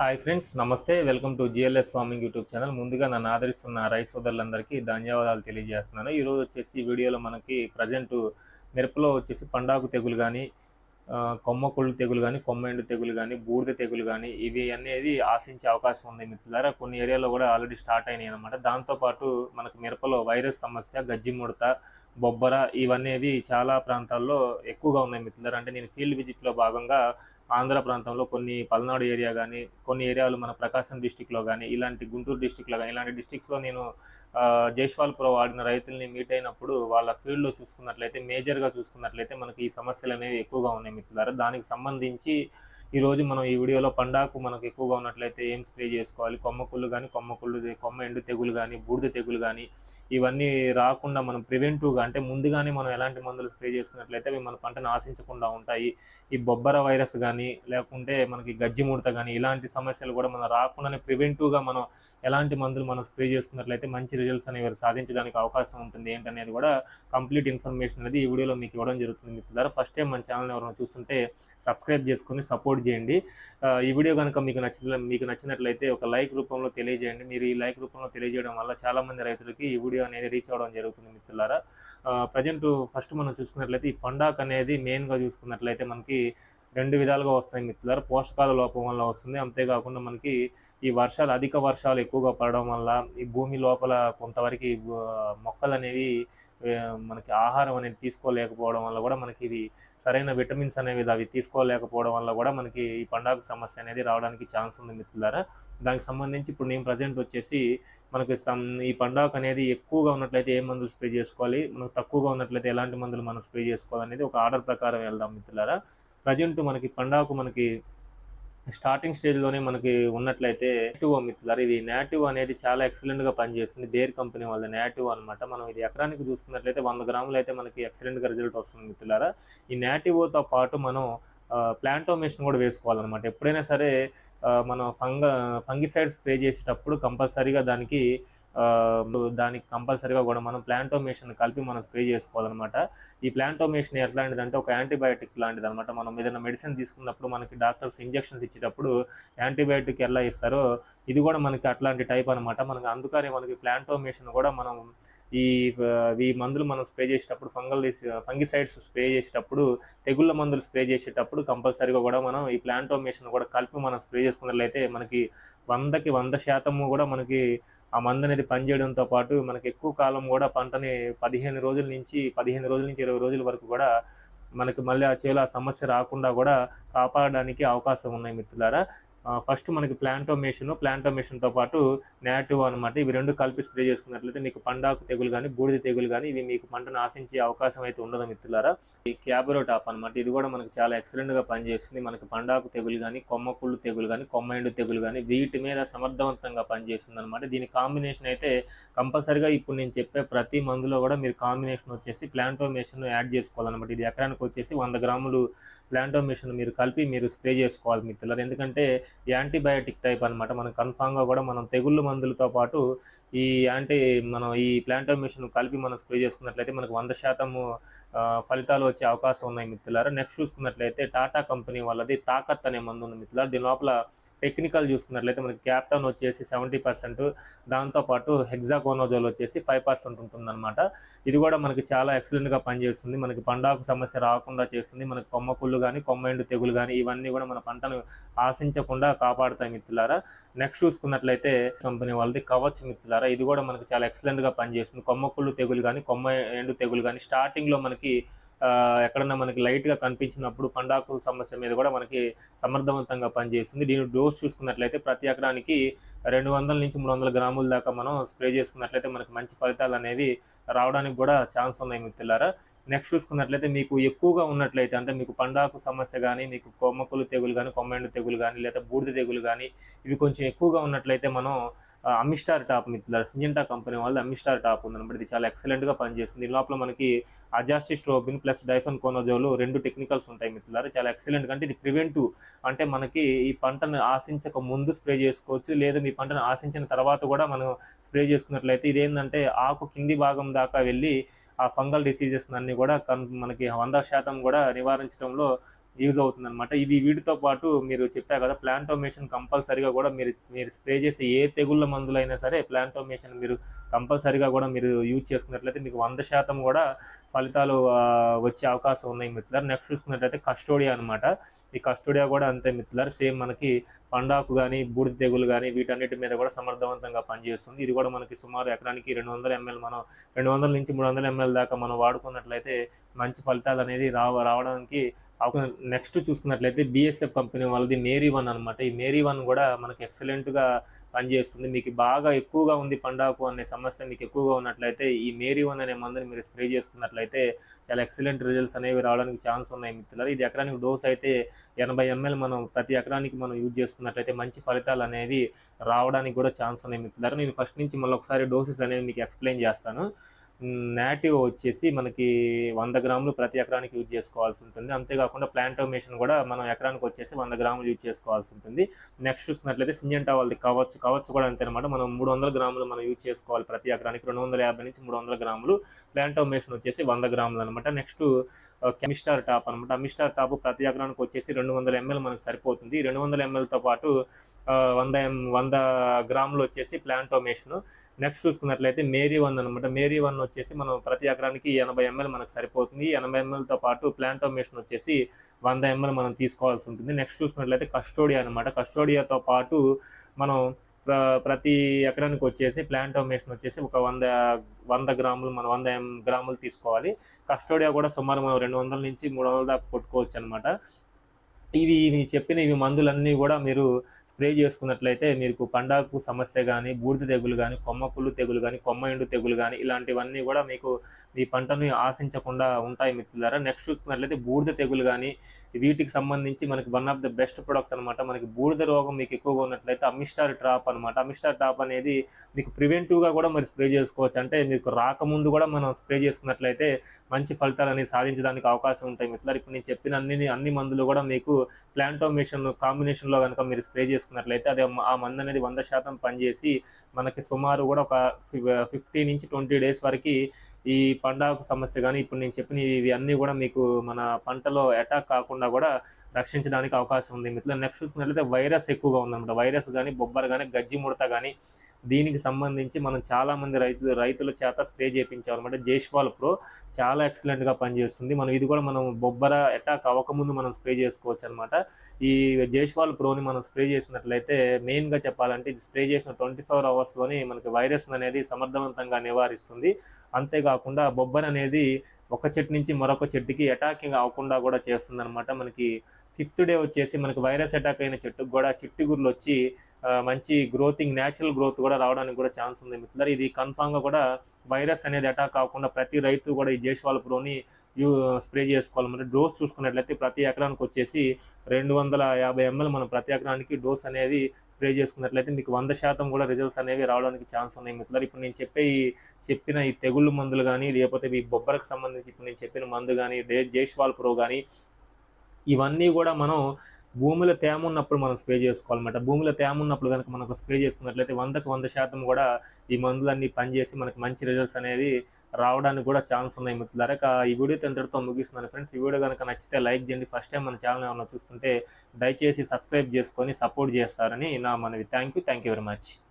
Hi friends నమస్తే. Welcome to GLS farming YouTube channel ముందుగా నన్ను ఆదరిస్తున్న రైస్ సోదరులందరికీ ధన్యవాదాలు తెలియజేస్తున్నాను. ఈరోజు వచ్చేసి వీడియోలో మనకి ప్రజెంట్ మిరపలో వచ్చేసి పండాకు తెగులు కానీ కొమ్మ కొళ్ళు తెగులు కానీ కొమ్మ ఎండు తెగులు కానీ బూడిద తెగులు కానీ ఇవి అనేది ఆశించే అవకాశం ఉంది మిత్రులారా. కొన్ని ఏరియాలో కూడా ఆల్రెడీ స్టార్ట్ అయినాయి అనమాట దాంతోపాటు మనకు మిరపలో వైరస్ సమస్య గజ్జి ముడత బొబ్బర ఇవన్నీ చాలా ప్రాంతాల్లో ఎక్కువగా ఉన్నాయి మిత్రులారా. అంటే నేను ఫీల్డ్ విజిట్లో భాగంగా ఆంధ్ర ప్రాంతంలో కొన్ని పల్నాడు ఏరియా కానీ కొన్ని ఏరియాలు మన ప్రకాశం డిస్టిక్లో కానీ ఇలాంటి గుంటూరు డిస్టిక్లో కానీ ఇలాంటి డిస్టిక్స్లో నేను జైష్వాల్పురం ఆడిన వాడిన రైతుల్ని మీట్ అయినప్పుడు వాళ్ళ ఫీల్డ్లో చూసుకున్నట్లయితే మేజర్గా చూసుకున్నట్లయితే మనకి ఈ సమస్యలు అనేవి ఎక్కువగా ఉన్నాయి మిత్రులారా. దానికి సంబంధించి ఈరోజు మనం ఈ వీడియోలో పండాకు మనకు ఎక్కువగా ఉన్నట్లయితే ఏం స్ప్రే చేసుకోవాలి? కొమ్మ కుళ్ళు కానీ కొమ్మ కుళ్ళు కొమ్మ ఎండు తెగులు కానీ బూడిద తెగులు కానీ ఇవన్నీ రాకుండా మనం ప్రివెంటివ్గా అంటే ముందుగానే మనం ఎలాంటి మందులు స్ప్రే చేసుకున్నట్లయితే అవి మన పంటను ఆశించకుండా ఉంటాయి. ఈ బొబ్బర వైరస్ కానీ లేకుంటే మనకి గజ్జి ముడత కానీ ఇలాంటి సమస్యలు కూడా మనం రాకుండానే ప్రివెంటివ్గా మనం ఎలాంటి మందులు మనం స్ప్రే చేసుకున్నట్లయితే మంచి రిజల్ట్స్ అనేవి సాధించడానికి అవకాశం ఉంటుంది ఏంటనేది కూడా కంప్లీట్ ఇన్ఫర్మేషన్ అనేది ఈ వీడియోలో మీకు ఇవ్వడం జరుగుతుంది మిత్రులారా. ఫస్ట్ టైం మన ఛానల్ ఎవరైనా చూస్తుంటే సబ్స్క్రైబ్ చేసుకుని సపోర్ట్ చేయండి. ఈ వీడియో కనుక మీకు నచ్చిన మీకు నచ్చినట్లయితే ఒక లైక్ రూపంలో తెలియజేయండి. మీరు ఈ లైక్ రూపంలో తెలియజేయడం వల్ల చాలామంది రైతులకి ఈ వీడియో అనేది రీచ్ అవ్వడం జరుగుతుంది మిత్రులారా. ప్రజెంట్ ఫస్ట్ మనం చూసుకున్నట్లయితే ఈ పండాక్ అనేది మెయిన్గా చూసుకున్నట్లయితే మనకి రెండు విధాలుగా వస్తాయి మిత్రులారు. పోషకాల లోపం వల్ల వస్తుంది. అంతేకాకుండా మనకి ఈ వర్షాలు అధిక వర్షాలు ఎక్కువగా పడడం వల్ల ఈ భూమి లోపల కొంతవరకు మొక్కలు అనేవి మనకి ఆహారం అనేది తీసుకోలేకపోవడం వల్ల కూడా మనకి ఇది సరైన విటమిన్స్ అనేవి అవి తీసుకోలేకపోవడం వల్ల కూడా మనకి ఈ పండాకు సమస్య అనేది రావడానికి ఛాన్స్ ఉంది మిత్రులారా. దానికి సంబంధించి ఇప్పుడు నేను ప్రజెంట్ వచ్చేసి మనకి సం ఈ పండాకు అనేది ఎక్కువగా ఉన్నట్లయితే ఏ మందులు స్ప్రే చేసుకోవాలి? మనకు తక్కువగా ఉన్నట్లయితే ఎలాంటి మందులు మనం స్ప్రే చేసుకోవాలి అనేది ఒక ఆర్డర్ ప్రకారం వెళ్దాం మిత్రులారా. ప్రజెంట్ మనకి పండాకు మనకి స్టార్టింగ్ స్టేజ్లోనే మనకి ఉన్నట్లయితే నేటివ్ మిత్రులారు ఇది నేటివ్ అనేది చాలా ఎక్సలెంట్గా పనిచేస్తుంది. బేర్ కంపెనీ వాళ్ళ నేటివ్ అన్నమాట. మనం ఇది ఎకరానికి చూసుకున్నట్లయితే వంద గ్రాములు అయితే మనకి ఎక్సలెంట్గా రిజల్ట్ వస్తుంది మిత్రులారా. ఈ నేటివ్తో పాటు మనం ప్లాంటోమేషన్ కూడా వేసుకోవాలన్నమాట. ఎప్పుడైనా సరే మనం ఫంగ ఫంగిసైడ్ స్ప్రే చేసేటప్పుడు కంపల్సరీగా దానికి దానికి కంపల్సరీగా కూడా మనం ప్లాంటోమేషన్ కలిపి మనం స్ప్రే చేసుకోవాలన్నమాట. ఈ ప్లాంటోమేషన్ ఎట్లాంటిదంటే ఒక యాంటీబయాటిక్ లాంటిది అనమాట మనం ఏదైనా మెడిసిన్ తీసుకున్నప్పుడు మనకి డాక్టర్స్ ఇంజెక్షన్స్ ఇచ్చేటప్పుడు యాంటీబయాటిక్ ఎలా ఇస్తారో ఇది కూడా మనకి అట్లాంటి టైప్ అనమాట మనకి అందుకని మనకి ప్లాంటోమేషన్ కూడా మనం ఈ ఈ మందులు మనం స్ప్రే చేసేటప్పుడు ఫంగల్ ఫంగిసైడ్స్ స్ప్రే చేసేటప్పుడు తెగుళ్ళ మందులు స్ప్రే చేసేటప్పుడు కంపల్సరీగా కూడా మనం ఈ ప్లాంటోమేషన్ కూడా కలిపి మనం స్ప్రే చేసుకున్నట్లయితే మనకి వందకి వంద శాతము కూడా మనకి ఆ మందు అనేది పనిచేయడంతో పాటు మనకి ఎక్కువ కాలం కూడా పంటని పదిహేను రోజుల నుంచి పదిహేను రోజుల నుంచి ఇరవై రోజుల వరకు కూడా మనకి మళ్ళీ ఆ చేలో ఆ సమస్య రాకుండా కూడా కాపాడడానికి అవకాశం ఉన్నాయి మిత్రులారా. ఫస్ట్ మనకి ప్లాంటోమేషన్ ప్లాంటోమేషన్తో పాటు నేటివ్ అనమాట ఇవి రెండు కలిపి స్ప్రే చేసుకున్నట్లయితే మీకు పండాకు తెగులు కానీ బూడిద తెగులు కానీ ఇవి మీకు పంటను ఆశించే అవకాశం అయితే ఉండదు మిత్రులారా. ఈ క్యాబరో టాప్ అనమాట ఇది కూడా మనకి చాలా ఎక్సలెంట్గా పనిచేస్తుంది. మనకి పండాకు తెగులు కానీ కొమ్మ కుళ్ళు తెగులు కానీ కొమ్మ ఎండు తెగులు కానీ వీటి మీద సమర్థవంతంగా పనిచేస్తుంది అనమాట దీని కాంబినేషన్ అయితే కంపల్సరిగా ఇప్పుడు నేను చెప్పే ప్రతి మందులో కూడా మీరు కాంబినేషన్ వచ్చేసి ప్లాంటోమేషన్ యాడ్ చేసుకోవాలన్నమాట. ఇది ఎకరానికి వచ్చేసి వంద గ్రాములు ప్లాంటోమేషన్ మీరు కలిపి మీరు స్ప్రే చేసుకోవాలి మిత్రులారు ఎందుకంటే యాంటీబయాటిక్ టైప్ అనమాట మనం కన్ఫామ్గా కూడా మనం తెగుళ్ళు మందులతో పాటు ఈ యాంటీ మనం ఈ ప్లాంటో మిషన్ కలిపి మనం స్ప్రే చేసుకున్నట్లయితే మనకు వంద శాతము ఫలితాలు వచ్చే అవకాశం ఉన్నాయి మిత్రులారా. నెక్స్ట్ చూసుకున్నట్లయితే టాటా కంపెనీ వాళ్ళది తాకత్ అనే మందు ఉంది మిత్రులారా. దీని లోపల టెక్నికల్ చూసుకున్నట్లయితే మనకి క్యాప్టన్ వచ్చేసి సెవెంటీ పర్సెంట్ దాంతోపాటు హెగ్జాకోనోజోల్ వచ్చేసి ఫైవ్ పర్సెంట్ ఉంటుందన్నమాట. ఇది కూడా మనకి చాలా ఎక్సలెంట్గా పనిచేస్తుంది. మనకి పండాకు సమస్య రాకుండా చేస్తుంది. మనకి కొమ్మ కుళ్ళు కానీ కొమ్మ ఎండు తెగులు కానీ ఇవన్నీ కూడా మన పంటను ఆశించకుండా కాపాడుతాయి మిత్రులారా. నెక్స్ట్ చూసుకున్నట్లయితే కంపెనీ వాళ్ళది కవచ్ మిత్రులారా. ఇది కూడా మనకి చాలా ఎక్సలెంట్గా పనిచేస్తుంది. కొమ్మకుళ్ళు తెగులు కానీ కొమ్మ ఎండు తెగులు కానీ స్టార్టింగ్లో మనకి ఎక్కడన్నా మనకి లైట్గా కనిపించినప్పుడు పండాకు సమస్య మీద కూడా మనకి సమర్థవంతంగా పనిచేస్తుంది. దీని డోస్ చూసుకున్నట్లయితే ప్రతి ఎకరానికి రెండు వందల నుంచి మూడు వందల గ్రాముల దాకా మనం స్ప్రే చేసుకున్నట్లయితే మనకి మంచి ఫలితాలు అనేవి రావడానికి కూడా ఛాన్స్ ఉన్నాయి మిత్రులారా నెక్స్ట్ చూసుకున్నట్లయితే మీకు ఎక్కువగా ఉన్నట్లయితే అంటే మీకు పండాకు సమస్య కానీ మీకు కొమ్మకులు తెగులు కానీ కొమ్మెండు తెగులు కానీ లేదా బూడిద తెగులు కానీ ఇవి కొంచెం ఎక్కువగా ఉన్నట్లయితే మనం అమ్మిస్టార్ టాప్ మిత్రులారా సింజెంటా కంపెనీ వాళ్ళు అమిస్టార్ టాప్ ఉందన్నమాట. ఇది చాలా ఎక్సలెంట్గా పనిచేస్తుంది. దీని లోపల మనకి అజాస్టిస్ట్రోబిన్ ప్లస్ డైఫన్ కోనోజోలు రెండు టెక్నికల్స్ ఉంటాయి మిత్రులారా. చాలా ఎక్సలెంట్ అంటే ఇది ప్రివెంటివ్. అంటే మనకి ఈ పంటను ఆశించక ముందు స్ప్రే చేసుకోవచ్చు. లేదా మీ పంటను ఆశించిన తర్వాత కూడా మనం స్ప్రే చేసుకున్నట్లయితే ఇదేంటంటే ఆకు కింది భాగం దాకా వెళ్ళి ఆ ఫంగల్ డిసీజెస్ అన్ని కూడా కన్ మనకి వంద శాతం కూడా నివారించడంలో యూజ్ అవుతుంది అనమాట ఇది వీటితో పాటు మీరు చెప్పారు కదా ప్లాంటోమేషన్ కంపల్సరీగా కూడా మీరు మీరు స్ప్రే చేసే ఏ తెగుళ్ళ మందులైనా సరే ప్లాంటోమేషన్ మీరు కంపల్సరీగా కూడా మీరు యూజ్ చేసుకున్నట్లయితే మీకు వంద శాతం కూడా ఫలితాలు వచ్చే అవకాశం ఉన్నాయి మిత్రులారు. నెక్స్ట్ చూసుకున్నట్లయితే కస్టోడియా అనమాట ఈ కస్టోడియా కూడా అంతే మిత్రులారు. సేమ్ మనకి పండాకు కానీ బూడిద తెగులు కానీ వీటన్నిటి మీద కూడా సమర్థవంతంగా పనిచేస్తుంది. ఇది కూడా మనకి సుమారు ఎకరానికి రెండు వందల ఎంఎల్ మనం రెండు వందల నుంచి మూడు వందల ఎంఎల్ దాకా మనం వాడుకున్నట్లయితే మంచి ఫలితాలు అనేది రావ రావడానికి నెక్స్ట్ చూసుకున్నట్లయితే బిఎస్ఎఫ్ కంపెనీ వాళ్ళది మేరీ వన్ అనమాట ఈ మేరీ వన్ కూడా మనకి ఎక్సలెంట్గా పనిచేస్తుంది. మీకు బాగా ఎక్కువగా ఉంది పండాకు అనే సమస్య మీకు ఎక్కువగా ఉన్నట్లయితే ఈ మేరీ వన్ అనే మందుని మీరు స్ప్రే చేసుకున్నట్లయితే చాలా ఎక్సలెంట్ రిజల్ట్స్ అనేవి రావడానికి ఛాన్స్ ఉన్నాయి మిత్రులారు. ఇది ఎకరానికి డోస్ అయితే ఎనభై ఎంఎల్ మనం ప్రతి ఎకరానికి మనం యూజ్ చేసుకున్నట్లయితే మంచి ఫలితాలు అనేవి రావడానికి కూడా ఛాన్స్ ఉన్నాయి మిత్రులారు. నేను ఫస్ట్ నుంచి మళ్ళీ ఒకసారి డోసెస్ అనేవి మీకు ఎక్స్ప్లెయిన్ చేస్తాను. నాటివ్ వచ్చేసి మనకి వంద గ్రాములు ప్రతి ఎకరానికి యూజ్ చేసుకోవాల్సి ఉంటుంది. అంతేకాకుండా ప్లాంటోమేషన్ కూడా మనం ఎకరానికి వచ్చేసి వంద గ్రాములు యూజ్ చేసుకోవాల్సి ఉంటుంది. నెక్స్ట్ చూసినట్లయితే సింజంటా వాళ్ళది కవచ్చు కవచ్చు కూడా అంతేనమాట మనం మూడు వందల గ్రాములు మనం యూజ్ చేసుకోవాలి ప్రతి ఎకరానికి. రెండు వందల యాభై నుంచి మూడు వందల గ్రాములు ప్లాంటోమేషన్ వచ్చేసి వంద గ్రాములు అనమాట నెక్స్ట్ కెమిస్టార్ టాప్ అనమాట అమిస్టార్ టాప్ ప్రతి ఎకరానికి వచ్చేసి రెండు వందల ఎంఎల్ మనకు సరిపోతుంది. రెండు వందల ఎంఎల్తో పాటు వంద ఎం వంద గ్రాములు వచ్చేసి ప్లాంటోమేషన్. నెక్స్ట్ చూసుకున్నట్లయితే మేరీ వన్ అనమాట మేరీ వన్ వచ్చేసి మనం ప్రతి ఎకరానికి ఎనభై ఎంఎల్ మనకు సరిపోతుంది. ఎనభై ఎంఎల్తో పాటు ప్లాంటోమేషన్ వచ్చేసి వంద ఎంఎల్ మనం తీసుకోవాల్సి ఉంటుంది. నెక్స్ట్ చూసుకున్నట్లయితే కస్టోడియా అనమాట కస్టోడియాతో పాటు మనం ప్రతి ఎకరానికి వచ్చేసి ప్లాంటోమేషన్ వచ్చేసి ఒక వంద వంద గ్రాములు మనం వంద గ్రాములు తీసుకోవాలి. కస్టోడియా కూడా సుమారు మనం రెండు వందల నుంచి మూడు వందల దాకా కొట్టుకోవచ్చు అనమాట ఇవి ఇవి చెప్పిన ఇవి మందులన్నీ కూడా మీరు స్ప్రే చేసుకున్నట్లయితే మీకు పండాకు సమస్య కానీ బూడిద తెగులు కానీ కొమ్మ తెగులు కానీ కొమ్మ ఎండు తెగులు కానీ ఇలాంటివన్నీ కూడా మీకు మీ పంటను ఆశించకుండా ఉంటాయి మిత్రులారా. నెక్స్ట్ చూసుకున్నట్లయితే బూడిద తెగులు కానీ వీటికి సంబంధించి మనకి one of the best product అనమాట మనకి బూడిద రోగం మీకు ఎక్కువగా ఉన్నట్లయితే అమిస్టార్ ట్రాప్ అనమాట అమిస్టార్ ట్రాప్ అనేది మీకు ప్రివెంటివ్గా కూడా మరి స్ప్రే చేసుకోవచ్చు. అంటే మీకు రాకముందు కూడా మనం స్ప్రే చేసుకున్నట్లయితే మంచి ఫలితాలు అనేది సాధించడానికి అవకాశం ఉంటాయి మిత్రులారు. ఇప్పుడు నేను చెప్పిన అన్ని అన్ని మందులు కూడా మీకు ప్లాంటోమేషన్ కాంబినేషన్లో కనుక మీరు స్ప్రే తీసుకున్నట్లయితే అది ఆ మందు అనేది వంద శాతం పనిచేసి మనకి సుమారు కూడా ఒక ఫిఫ్టీ నుంచి ట్వంటీ డేస్ వరకు ఈ పండాకు సమస్య కానీ ఇప్పుడు నేను చెప్పిన ఇవి అన్నీ కూడా మీకు మన పంటలో అటాక్ కాకుండా కూడా రక్షించడానికి అవకాశం ఉంది. మిత్రులు నెక్స్ట్ చూసుకున్నట్లయితే వైరస్ ఎక్కువగా ఉందన్నమాట. వైరస్ కానీ బొబ్బర కానీ గజ్జి ముడత కానీ దీనికి సంబంధించి మనం చాలామంది రైతు రైతుల చేత స్ప్రే చేయించాం అనమాట జేష్వాల్ ప్రో చాలా ఎక్సలెంట్గా పనిచేస్తుంది. మనం ఇది కూడా మనం బొబ్బర అటాక్ అవ్వకముందు మనం స్ప్రే చేసుకోవచ్చు అనమాట ఈ జేష్వాల్ ప్రోని మనం స్ప్రే చేసినట్లయితే మెయిన్గా చెప్పాలంటే ఇది స్ప్రే చేసిన ట్వంటీ ఫోర్ అవర్స్లోని మనకి వైరస్ అనేది సమర్థవంతంగా నివారిస్తుంది. అంతేకాకుండా బొబ్బర అనేది ఒక చెట్టు నుంచి మరొక చెట్టుకి అటాకింగ్ అవ్వకుండా కూడా చేస్తుంది అనమాట మనకి ఫిఫ్త్ డే వచ్చేసి మనకి వైరస్ అటాక్ అయిన చెట్టుకు కూడా చిట్టుగుర్లు వచ్చి మంచి గ్రోతింగ్ న్యాచురల్ గ్రోత్ కూడా రావడానికి కూడా ఛాన్స్ ఉంది మిత్రులారు. ఇది కన్ఫామ్గా కూడా వైరస్ అనేది అటాక్ కాకుండా ప్రతి రైతు కూడా ఈ జేష్వాల్ ప్రోని యూ స్ప్రే చేసుకోవాలి. మరి డోస్ చూసుకున్నట్లయితే ప్రతి ఎకరానికి వచ్చేసి రెండు వందల యాభై ఎంఎల్ మనం ప్రతి ఎకరానికి డోస్ అనేది స్ప్రే చేసుకున్నట్లయితే మీకు వంద శాతం కూడా రిజల్ట్స్ అనేవి రావడానికి ఛాన్స్ ఉన్నాయి మిత్రులు ఇప్పుడు నేను చెప్పే ఈ చెప్పిన ఈ తెగుళ్ళు మందులు కానీ లేకపోతే ఈ బొబ్బరకు సంబంధించి ఇప్పుడు నేను చెప్పిన మందు కానీ డే జేష్వాల్ ప్రో కానీ ఇవన్నీ కూడా మనం భూమిలో తేమ ఉన్నప్పుడు మనం స్ప్రే చేసుకోవాలన్నమాట. భూమిలో తేమ ఉన్నప్పుడు కనుక మనకు స్ప్రే చేసుకున్నట్లయితే వందకు వంద శాతం కూడా ఈ మందులన్నీ పనిచేసి మనకు మంచి రిజల్ట్స్ అనేది రావడానికి కూడా ఛాన్స్ ఉన్నాయి. మిత్రులారా ఇక ఈ వీడియో ఇంతటితో ముగిస్తున్నాను ఫ్రెండ్స్ ఈ వీడియో కనుక నచ్చితే లైక్ చేయండి. ఫస్ట్ టైం మన ఛానల్ ఏమైనా చూస్తుంటే దయచేసి సబ్స్క్రైబ్ చేసుకొని సపోర్ట్ చేస్తారని నా మనవి. Thank you thank you very much